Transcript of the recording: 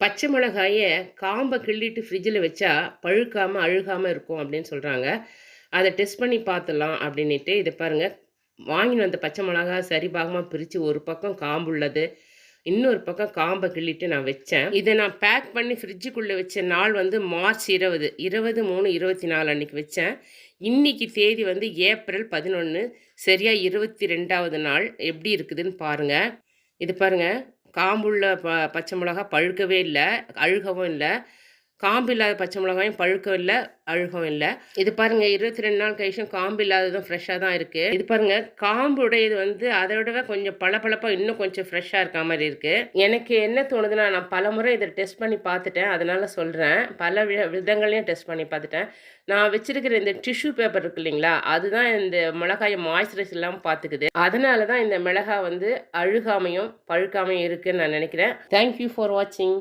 பச்சை மிளகாயை காம்பை கிள்ளிட்டு ஃப்ரிட்ஜில் வச்சா பழுக்காமல் அழுகாமல் இருக்கும் அப்படின்னு சொல்கிறாங்க அதை டெஸ்ட் பண்ணி பார்த்துலாம் அப்படின்ட்டு இதை பாருங்கள் வாங்கின்னு வந்த பச்சை மிளகா சரி பாகமாக பிரித்து ஒரு பக்கம் காம்பு உள்ளது இன்னொரு பக்கம் காம்பை கிள்ளிட்டு நான் வச்சேன். இதை நான் பேக் பண்ணி ஃப்ரிட்ஜுக்குள்ளே வச்ச நாள் வந்து மார்ச் இருபது இருபது மூணு இருபத்தி நாலு அன்றைக்கி வச்சேன். இன்னைக்கு தேதி வந்து ஏப்ரல் பதினொன்று சரியாக இருபத்தி ரெண்டாவது நாள் எப்படி இருக்குதுன்னு பாருங்கள் இது பாருங்கள் காம்புள்ள ப பச்சை மிளகா பழுக்கவே இல்லை அழுகவும் இல்லை. காம்பு இல்லாத பச்சை மிளகாயும் பழுக்கம் இல்லை அழுகம் இல்லை. இது பாருங்க இருபத்தி ரெண்டு நாள் கழிச்சும் காம்பு இல்லாததும் ஃப்ரெஷ்ஷாக தான் இருக்கு. இது பாருங்க காம்பு உடையது வந்து அதை விடவே கொஞ்சம் பளபளப்பாக இன்னும் கொஞ்சம் ஃப்ரெஷ்ஷாக இருக்க மாதிரி இருக்கு. எனக்கு என்ன தோணுதுன்னா நான் பல முறை இதை டெஸ்ட் பண்ணி பார்த்துட்டேன். அதனால சொல்கிறேன் பல விதங்களையும் டெஸ்ட் பண்ணி பார்த்துட்டேன். நான் வச்சிருக்கிற இந்த டிஷ்யூ பேப்பர் இருக்கு இல்லைங்களா அதுதான் இந்த மிளகாயை மாய்ஸ்சரைஸ் இல்லாமல் பார்த்துக்குது. அதனால தான் இந்த மிளகாய் வந்து அழுகாமையும் பழுக்காமையும் இருக்குன்னு நான் நினைக்கிறேன். தேங்க்யூ ஃபார் வாட்சிங்